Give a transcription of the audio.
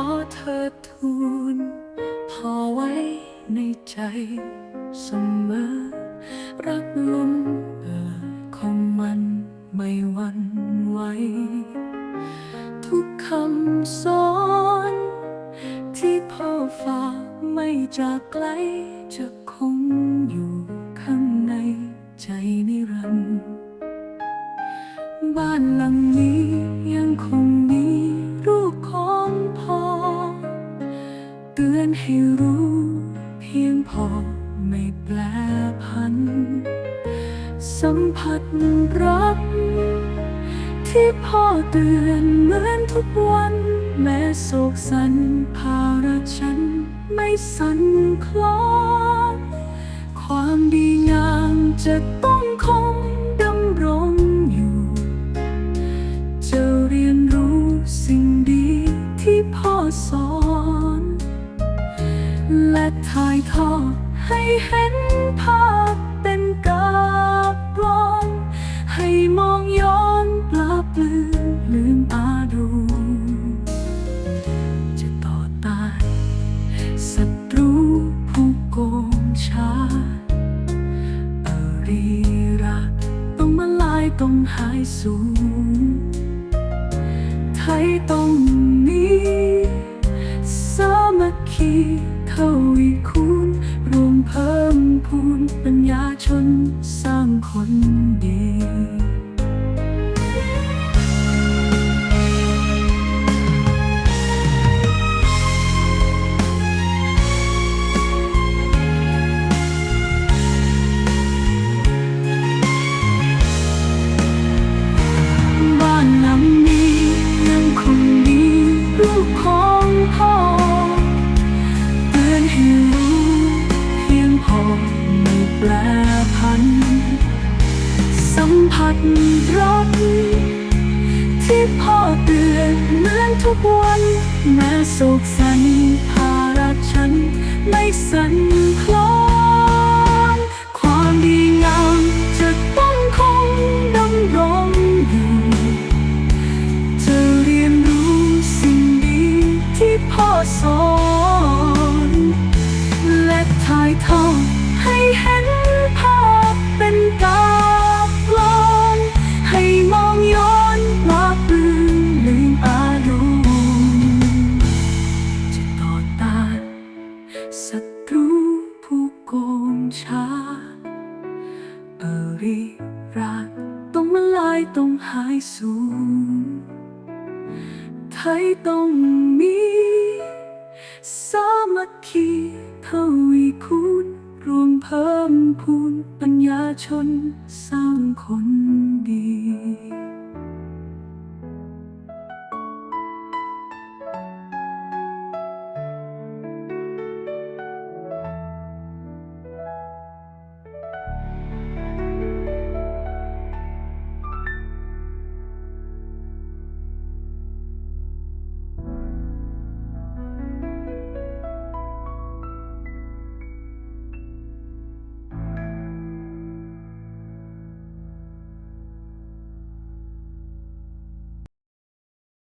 อเธอทูลพอไว้ในใจเสมอ รักล้นเอ่อของมันไม่วันไหวทุกคำสอน ที่พ่อฝากไม่จากไกลจะ เตือนให้รู้ เพียงพอไม่แปลพัน สัมผัสรัก ที่พ่อเตือนเหมือนทุกวัน แม้โศกสันภาระฉัน ไม่สั่นคลอนความดีงามจะต้องคงดำรงอยู่ จะเรียนรู้สิ่งดีที่พ่อสอน ถ่ายทอดให้เห็นภาพเป็นกาบกลอนให้มองย้อนปลาปลือลืมตาดูจะต่อตายศัตรูผู้โกงชาอรีรักต้องมาลายต้องหายสูญไทยต้องมีสามัคคี เท่าวีคูณรวมเพิ่มพูนปัญญาชนสร้างคนดี สัมผัสรักที่พ่อเตือนเหมือนทุกวันแม้โศกสันภาระฉัน ไม่สั่นคลอน ความดีงามจะต้องคงดำรงอยู่จะเรียนรู้สิ่งดีที่พ่อสอน และถ่ายทอด รักต้องมาลายต้องหายสูญไทยต้องมีสามัคคีเท่าวีคูณรวมเพิ่มพูนปัญญาชนสร้างคนดี